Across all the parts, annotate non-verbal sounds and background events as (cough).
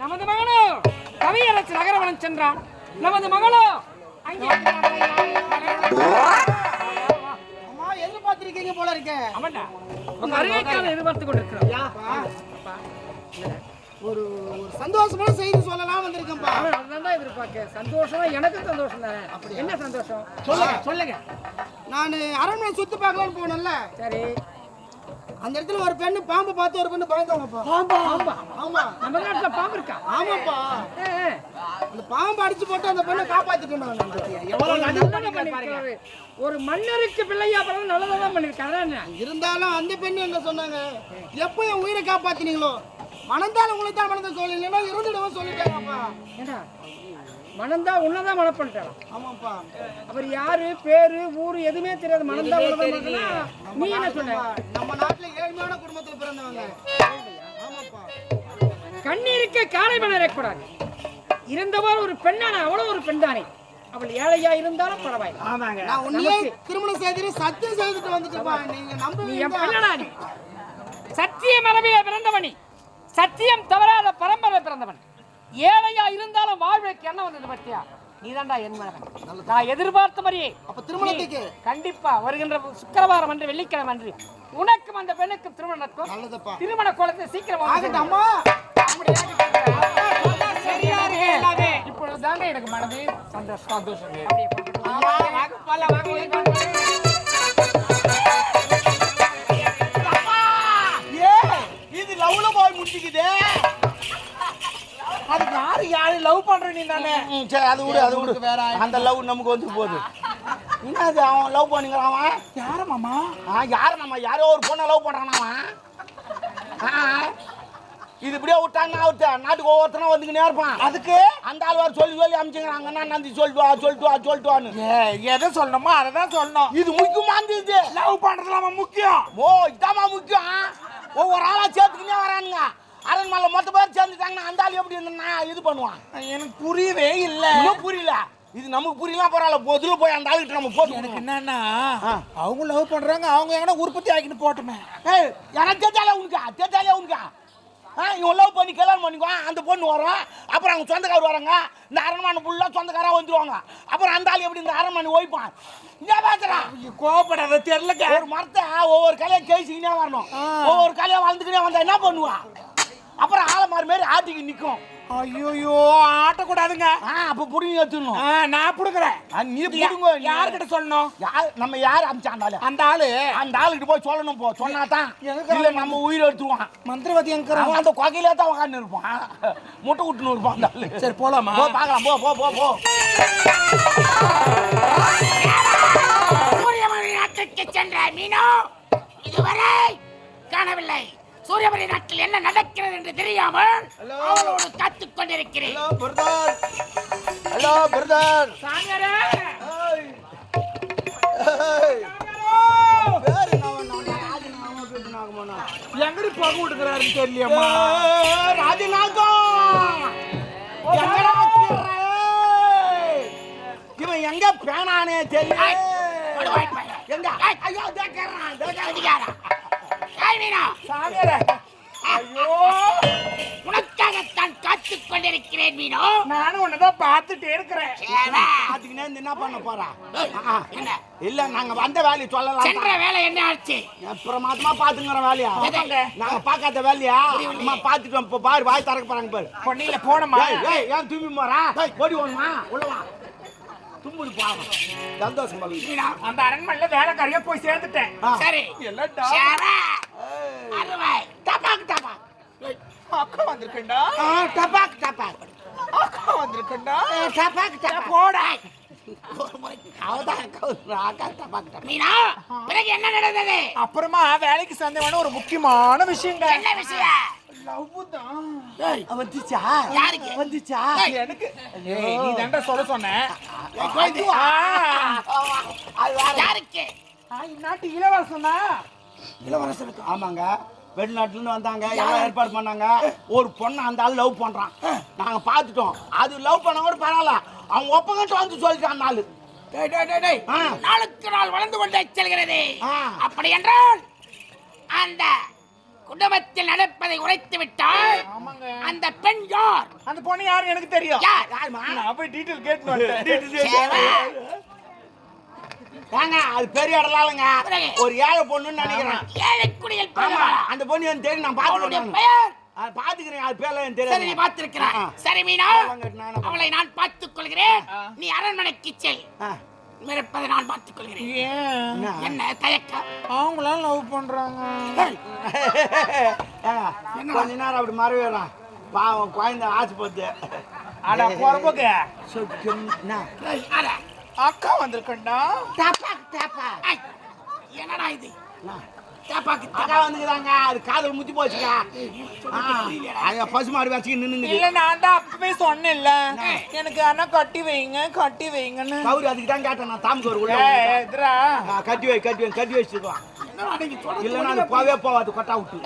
நமது மகனோ கவியரசு நகரவனம் சென்றான். நமது மகளோ அங்கே எதிர்பார்த்திருக்கீங்க போல இருக்கே. ஆமாண்டா உங்க அருகைக்கான எதிர்பார்த்து கொண்டிருக்கிறோம். ஒரு ஒரு சந்தோஷமான செய்தி சொல்லலாம் வந்திருக்கேன்ப்பா. அதுதான் தான் எதிர்பார்க்க சந்தோஷம் எனக்கும் சந்தோஷம் தானே? என்ன சந்தோஷம்? சொல்லுங்க. சொல்லுங்க. நான் அரண்மனை சுத்தி பார்க்கலாம்னு போனேன்ல. சரி. அந்த இடத்துல ஒரு பெண்ணு பாம்பு பார்த்து ஒரு பெண்ணு பயந்தாங்கப்பா பாம்பா? பாம்பா ஆமா. நம்ம நாட்டுல பாம்பு இருக்கா? ஆமாப்பா. அந்த பாம்பு அடிச்சு போட்டு அந்த பெண்ணை காப்பாத்திட்டு. ஒரு மன்னருக்கு பிள்ளையா பிறகு நல்லதான் பண்ணிருக்காரு. இருந்தாலும் அந்த பெண்ணு என்ன சொன்னாங்க? எப்போ என் உயிரை காப்பாத்தினீங்களோ? மணந்தாலும் உங்களை தான் மணந்த சொல்லி இல்லைன்னா இருந்துடுவோம் சொல்லிட்டாங்கப்பா. ஏண்டா? மனந்தா உன்னதான் மனம் பண்ணிட்டான் ஆமாப்பா. அவர் யாரு பேரு ஊரு எதுவுமே தெரியாது. மனந்தா உன்னதான் நீ என்ன சொன்ன. நம்ம நாட்டுல ஏழ்மையான குடும்பத்துல பிறந்தவங்க. ஆமாப்பா. கண்ணீருக்கு காலை மணம் இருக்கக்கூடாது இருந்தவர் ஒரு பெண்ணான அவளும் ஒரு பெண் தானே அவள் ஏழையா இருந்தாலும் பரவாயில்லை. நான் உன்னையே திருமணம் செய்து சத்தியம் செய்துட்டு வந்துட்டுப்பா நீங்க நீ என் பெண்ணடா நீ. சத்திய மரபிலே பிறந்தவனி சத்தியம் தவறாத பரம்பரை பிறந்தவன் ஏழையா இருந்தாலும் வாழ்வுக்கு என்ன வந்தது பத்தியா? நீதான்டா என் மகன். நான் எதிர்பார்த்த மாதிரியே. அப்ப திருமணத்துக்கு கண்டிப்பா வருகின்ற சுக்கிரவாரம் அன்று வெள்ளிக்கிழமை அன்று உனக்கும் அந்த பெண்ணுக்கும் திருமணம் நடக்கும். நல்லதுப்பா. திருமண குளத்தை சீக்கிரம் ஆகட்டும் அம்மா. இப்பொழுது தாங்க எனக்கு மனது சந்தோஷம் சந்தோஷம் இது லவ்ல போய் முடிச்சுக்குதே அது யாரு யாரு லவ் பண்ற நீ தானே? சரி அது விடு அது விடு. அந்த லவ் நமக்கு வந்து போகுது. என்னது அவன் லவ் பண்ணிக்கிறான் அவன்? யார மாமா? ஆ யார் நம்ம யாரோ ஒரு பொண்ணை லவ் பண்றான் அவன். இது இப்படியே விட்டாங்க அவர்த்த நாட்டுக்கு ஒவ்வொருத்தனா வந்துக்கினே இருப்பான். அதுக்கு? அந்த ஆள் வேறு சொல்லி சொல்லி அமிச்சுக்கிறாங்க அண்ணா நந்தி சொல்லிட்டு வா சொல்லிட்டு வா சொல்லிட்டு வான்னு எதை சொல்லணுமோ அதை தான் சொல்லணும். இது முக்கியமானது இது லவ் பண்றதுலாமா முக்கியம். ஓ இதாம்மா முக்கியம். ஒவ்வொரு ஆளா சேர்த்துக்கினே வரானுங்க. அரண்மனை மொத்த பேர் சேர்ந்துட்டாங்கன்னா அந்த ஆள் எப்படி இருந்தா இது பண்ணுவான்? எனக்கு புரியவே இல்ல. இன்னும் புரியல. இது நமக்கு புரியலாம் பரவாயில்ல பொதுல போய் அந்த ஆளுகிட்ட நம்ம போட்டு எனக்கு. என்னன்னா. அவங்க லவ் பண்றாங்க அவங்க எங்கன்னா உற்பத்தி ஆக்கிட்டு போட்டுமே ஏய் எனக்கு தேத்தாலே உனக்கா? தேத்தாலே உனக்கா? ஆ இவன் லவ் பண்ணி கல்யாணம் பண்ணிக்குவான் அந்த பொண்ணு வரும். அப்புறம் அவங்க சொந்தக்காரர் வராங்க. இந்த அரண்மனை ஃபுல்லாக சொந்தக்காரா வந்துருவாங்க. அப்புறம் அந்த ஆள் எப்படி இந்த அரண்மனை ஓய்ப்பான்? இங்கே பேசுறான் கோவப்படாத தெரியல ஒரு மரத்தை ஒவ்வொரு கலையை கேசிக்கினே வரணும். ஒவ்வொரு கலையை வளர்ந்துக்கினே வந்தா என்ன பண்ணுவான் அப்புறம் ஆலமாரி மாரி ஆட்டிக்கு நிற்கும் ஐயோ ஆட்டக்கூடாதுங்க. ஆ அப்போ புடிங்கி எடுத்துடணும் ஆ, நான் புடுக்குறேன் நீ புடுங்க நீ. யார்கிட்ட சொல்லணும்? யார் நம்ம யார் அமிச்சாண்டாலே அந்த ஆளு? அந்த ஆளுகிட்ட போய் சொல்லணும் போ சொன்னா தான். இல்ல நம்ம உயிர் எடுத்துருவான். மந்திரவாதி எங்க அவன் அந்த கொகையில தான் உட்காந்து இருப்பான். முட்டை விட்டுன்னு இருப்பான் அந்த ஆளு. சரி போலாமா? போ பார்க்கலாம். போ போ போ போ. சூரியமணி நாட்டுக்கு சென்ற மீனோ இதுவரை காணவில்லை. சூரியமணி நாட்டில் என்ன நடக்கிறது என்று தெரியாமல் அவளோடு காத்துக் கொண்டிருக்கிறேன். பிரதர் ஹலோ பிரதர் சாமியாரே எங்கடி பகு விட்டுக்கிறாருன்னு தெரியலையம்மா ராஜநாகம்? இவன் எங்க பேனானே தெரியல. எங்க? ஐயோ தேக்கறான் அதிகாரா. மீனோ சாமியாரே. உனக்காகத்தான் காத்துக் கொண்டிருக்கிறேன் மீனோ. நானும் உன்னதான் பார்த்துட்டே இருக்கிறேன். அதுக்கு நேர்ந்து என்ன பண்ண போறா? என்ன? இல்ல நாங்க வந்த வேலையை சொல்லலாம் சென்ற வேலை என்ன ஆச்சு? பிரமாதமா பாத்துங்கிற வேலையா? நாங்க பாக்காத வேலையா? அம்மா பாத்துட்டோம் இப்ப பாரு வாய் திறக்க போறாங்க பாரு. பொன்னியில போனமா ஏன் தூமி போறா? ஓடி ஓடுமா? உள்ள வா. தும்முது பாவம். சந்தோஷம் அந்த அரண்மனையில வேலைக்காரியா போய் சேர்ந்துட்டேன். சரி. அருவாய். டபாக் டபாக். அக்கா வந்திருக்கேன்டா ஆ, டபாக் டபாக் அக்கா டபாக் டபாக் போடா என்ன நடந்தது அப்புறமா வேலைக்கு சேர்ந்தவன ஒரு முக்கியமான விஷயங்க என்ன விஷயம் வந்துச்சா யாருக்கு? வந்துச்சா எனக்கு நீ தான்டா சொல்ல சொன்ன? யாருக்கு நாட்டு இளவரசன் தான் இளவரசனுக்கு. ஆமாங்க. வெளிநாட்டுல இருந்து வந்தாங்க எல்லாம் ஏற்பாடு பண்ணாங்க. ஒரு பொண்ணை அந்த ஆள் லவ் பண்றான். நாங்க பார்த்துட்டோம். அது லவ் பண்ண கூட பரவாயில்ல. அவன் ஒப்பங்கிட்ட வந்து சொல்லிட்டான். ஆ. நாளுக்கு நாள் வளர்ந்து கொண்டே செல்கிறது. அப்படி என்றால் அந்த குடும்பத்தில் நடப்பதை உரைத்து விட்டால் ஆமாங்க. அந்த பெண் யார்? அந்த பொண்ணு யாரு எனக்கு தெரியும். யார்? நான் போய் டீட்டெயில் கேட்டு. ஏங்க அது பெரிய இடலாலங்க பிறகு? ஒரு ஏழை பொண்ணுன்னு நினைக்கிறேன். ஏழை குடியில்? அந்த பொண்ணு எனக்கு தெரியும் நான் பார்த்துக்கிறேன் பெயர்? அது பார்த்துக்கிறேன் அது பேர்ல சரி நீ ஆ. சரி மீனா அவளை நான் பார்த்துக் கொள்கிறேன். நீ அரண்மனைக்கு செல். ஆ. இருப்பதை நான் பார்த்துக் கொள்கிறேன். என்ன? தயக்கம்? அவங்களாம் லவ் பண்றாங்க. கொஞ்ச நேரம் அப்படி மறவேலாம் பாவம் குழந்தை ஆசைப்பட்டு அட அட. அக்கா வந்திருக்கண்டா ஐ, என்னடா இது? தாப்பாக்கு அக்கா வந்துக்கிறாங்க. அது காதல் முத்தி போச்சுக்கா. ஐயா பசு மாடு வச்சுக்கு நின்னுங்குது இல்ல நான் தான் அப்பவே சொன்னேன்ல. எனக்கு ஆனா கட்டி வைங்க கட்டி வைங்கன்னு. கவுரி அதுக்கு தான் கேட்டேன். நான் தாமுக்கு ஒரு உள்ள எதிரா? கட்டி வை கட்டி வை கட்டி வச்சிருக்கோம் இல்லைன்னா அது போவே போவாது கொட்டா விட்டு?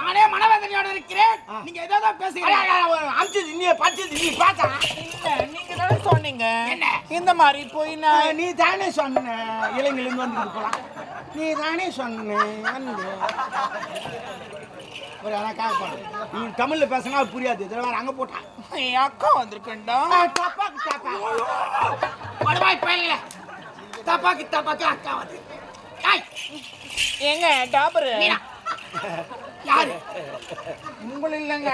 நானே மனவேதனையோட இருக்கிறேன். நீங்க ஏதோ தான் பேசுகிறீங்க. அமிச்சது நீ படிச்சது நீ பார்த்தா இல்ல நீங்க தானே சொன்னீங்க? இந்த மாதிரி போய் நான் நீ தானே சொன்ன. இளைஞர்லேருந்து வந்து போலாம். நீ தானே சொன்ன வந்து. ஒரு அண்ணா காப்பாடு நீ தமிழ்ல பேசினா புரியாது. இதில் வேற அங்கே போட்டான் என் அக்கா வந்திருக்கேன்டா. படுவாய் பயில தப்பாக்கு தப்பாக்கு அக்கா வந்து ஏங்க டாபரு யாரு? உங்களை இல்லைங்க.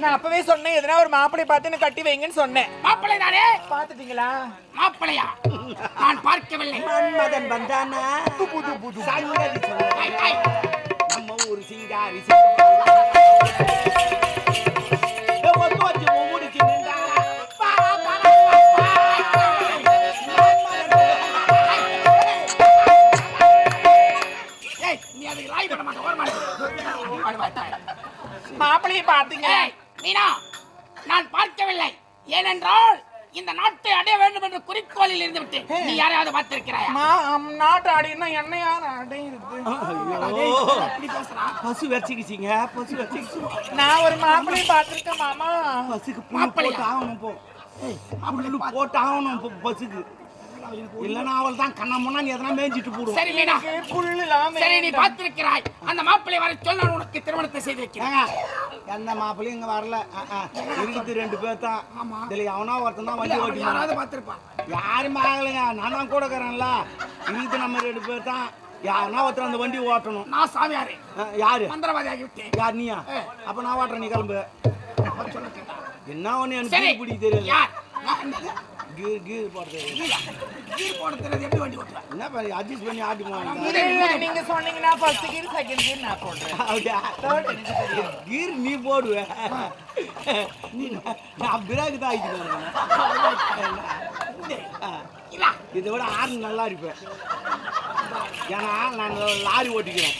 நான் அப்பவே சொன்னேன் எதனா ஒரு மாப்பிள்ளை பார்த்து எனக்கு கட்டி வைங்கன்னு சொன்னேன். மாப்பிள்ளை தானே பாத்துட்டீங்களா மாப்பிள்ளையா? நான் பார்க்கவில்லை. மன்மதன் வந்தானா? புது புது சங்கதி மா அம், நாட்டு ஆடினா என்ன யார் அடையுது பசு வச்சுக்கிச்சிங்க பசு வச்சுக்கிச்சு. நான் ஒரு மாப்பிள்ளையை பார்த்திருக்கேன் மாமா. பசுக்கு? போட்டு ஆகணும் போ. போட்டு ஆகணும் பசுக்கு. இல்லைன்னா அவள் தான் கண்ணா முன்னா நீ எதனா மேய்ஞ்சிட்டு போடுவோம் சரி மீனா. சரி நீ பார்த்திருக்கிறாய். அந்த மாப்பிள்ளை வர சொல் நான் உனக்கு திருமணத்தை செய்து வைக்கிறேன். எந்த மாப்பிள்ளையும் இங்க வரல. இருக்குது ரெண்டு பேர் தான். இதுல எவனா ஒருத்தன் தான் வண்டி ஓட்டி யாராவது பார்த்திருப்பான். யாரும் ஆகலைங்க. நான் தான் கூட இருக்கிறேன்ல. இருக்குது நம்ம ரெண்டு பேர் தான். யாருன்னா ஒருத்தர் அந்த வண்டி ஓட்டணும். நான் சாமியாரே. யாரு? மந்திரவாதி ஆகிவிட்டேன் யார் நீயா? அப்ப நான் ஓட்டுறேன் நீ கிளம்பு. என்ன ஒண்ணு எனக்கு பிடிக்க தெரியாது. யார்? நான் என்னது? கீர் கீர் போட தெரியாது கீர் போட தெரியாது எப்படி வண்டி ஓட்டுவேன் என்ன பண்ணி அட்ஜஸ்ட் பண்ணி ஆட்டி இல்ல, நீங்க சொன்னீங்கன்னா ஃபர்ஸ்ட் கீர் செகண்ட் கீர் நான் போடுறேன். அப்படியா? கீர் நீ போடுவ. நீ நான் பிறகு தான் இல்ல. இதை விட ஆறு நல்லா அடிப்பேன் ஏன்னா நான் லாரி ஓட்டிக்கிறேன்.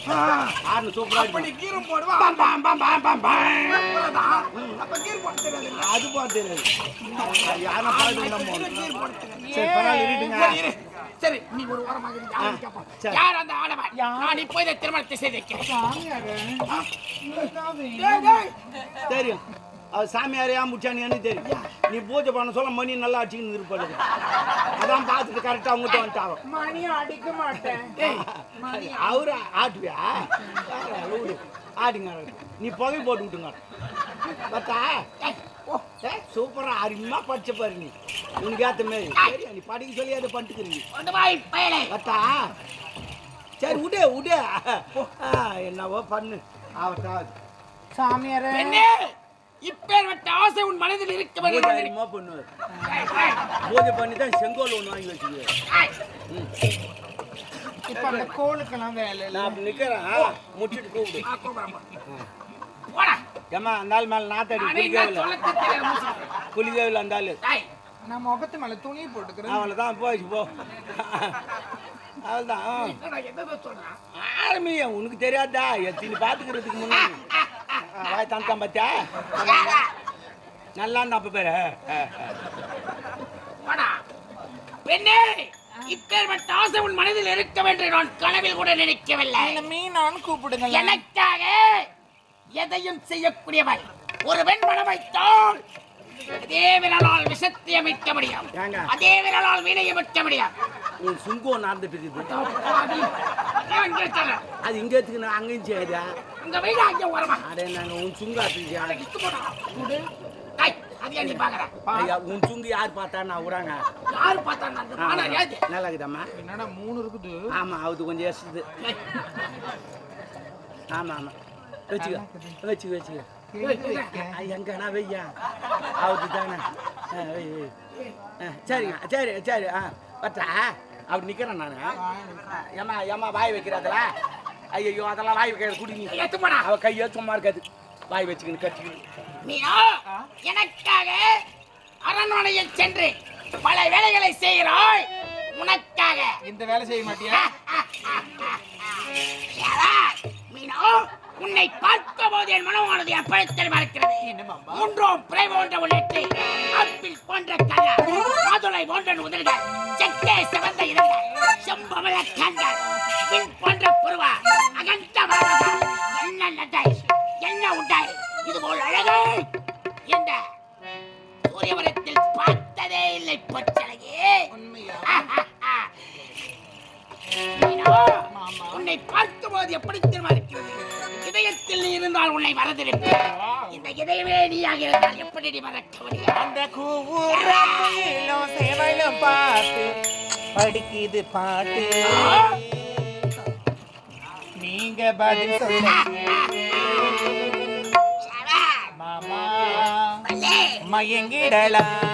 ஆறு சூப்பரா அப்ப நீ அடிப்பேன் கீரும் போடுவா? பாம், பாம், பாம், பாம், பாம், பாம். அவ்வளவுதான். அப்ப கீர் போட தெரியாது இல்ல? அது போட தெரியாது. யாரும் பார்த்து தான் போகணும் கீர் போட தெரியாது. சரி நீ ஒரு. யார் அந்த ஆடவன்? நான் இப்போ இதை திருமணத்தை செய்து வைக்கிறேன். டேய், டேய். தெரியும். அது சாமியார் ஏன் முடிச்சானு தெரியும் நீ பூஜை பண்ண சொல்ல மணி நல்லா அடிச்சுன்னு இருப்பாரு அதான் பார்த்துட்டு கரெக்டாக அவங்ககிட்ட வந்துட்டாங்க மணி அடிக்க மாட்டேன். அவரு ஆட்டுவியா. ஆடுங்க நீ புகை போட்டு விட்டுங்க. பார்த்தா? ஓ சூப்பரா அருமையா படிச்ச பாரு நீ. உனக்கு ஏத்த மாதிரி. சரியா? நீ படிக்க சொல்லி அதை பண்ணிட்டுக்கிறீங்க பயலே. பார்த்தா? சரி விடு விடு. ஆ, என்னவோ பண்ணு. ஆவட்டா. சாமியாரே. இப்பேற்பட்ட ஆசை உன் மனதில் இருக்க அதிகமாக பண்ணுவார் பூஜை பண்ணி தான் செங்கோல் ஒன்று வாங்கி வச்சுக்குவேன். இப்ப அந்த கோலுக்கெல்லாம் வேலை இல்ல. நான் அப்படி நிற்கிறேன் முடிச்சுட்டு கூப்பிடு. ஏம்மா அந்த ஆள் மேலே நாத்தாடி மூச்சு. குளிக்கவில்லை அந்த ஆள். நான் முகத்து மேல துணி போட்டுக்கிறேன். அவளை தான் போச்சு போ அவ்வளோதான் நான் என்னதான் சொல்றேன் ஆரம்பியா உனக்கு தெரியாதா? எத்தினி பார்த்துக்கிறதுக்கு முன்னாடி. வாய் தந்தான் பார்த்தியா நல்லா இருந்தா அப்ப பேரு. பெண்ணே இப்பேற்பட்ட ஆசை உன் மனதில் இருக்க வேண்டும் நான் கனவில் கூட நினைக்கவில்லை. மீனான்னு கூப்பிடுங்க. எனக்காக எதையும் செய்யக்கூடியவள் ஒரு பெண் மனம் வைத்தால் அதே விரலால் விஷத்தை அமைக்க முடியும்? அதே விரலால் வீணை அமைக்க முடியும். உன் சுங்கம் நடந்துட்டு இருக்குது? அது இங்க அங்கேயும் செய்யுதா அங்க வீணா அங்க வரமா அடே நாங்கள் உன் சுங்காத்து இத்து போடா. சுடு டேய், அது ஏன் நீ பாக்குற? ஐயா உன் சுங்கு யார் பார்த்தா நான் விடாங்க யாரு பார்த்தா நான் பானை ஏது? நல்லா இருக்குதாம்மா என்னடா மூணு இருக்குது. ஆமா அது கொஞ்சம் எசுது ஆமா ஆமா. வச்சுக்க வச்சுக்க வச்சுக்க. எங்கண்ணா வையா? அவருக்கு தானே சரிங்க சரி சரி ஆ. பத்தா அப்படி நிற்கிறேன் நான். ஏமா ஏமா வாய் வைக்கிறதுல ஐயோ அதெல்லாம் வாய் வைக்கிறது குடி நீ. எத்து போடா. அவ கையே சும்மா இருக்காது. வாய் வச்சுக்கின்னு கட்டிக்கின்னு நீயோ எனக்காக அரண்மனையில் சென்று பல வேலைகளை செய்கிறாய். உனக்காக. இந்த வேலை செய்ய மாட்டியா? (laughs) மீனோ உன்னை பார்க்கும் போது என் மனமானது எப்பழத்தில் மறக்கிறது. மூன்றோம் பிறை போன்ற உள்ளிட்டு ஆப்பிள் போன்ற கண்ணர் மாதுளை போன்ற உதடுகள் செக்கே சிவந்த இதழ்கள் செம்பவள கண்கள் பின் போன்ற புருவா மரங்கள் என்ன நடை என்ன உடை இது போல் அழகு இந்த சூரியவரத்தில் பார்த்ததே இல்லை பொச்சலையே மீனோ, உன்னை பார்க்கும்போது எப்படி தெரியுமா இருக்கிறது இதயத்தில் நீ இருந்தால் உன்னை மறந்திருப்பேன் இந்த இதயமே நீயாக இருந்தால் எப்படி நீ மறக்க முடியும்? அந்த பார்த்து படிக்குது பாட்டு. நீங்க பதில் சொல்லுங்க. மாமா. மயங்கிடலாமா.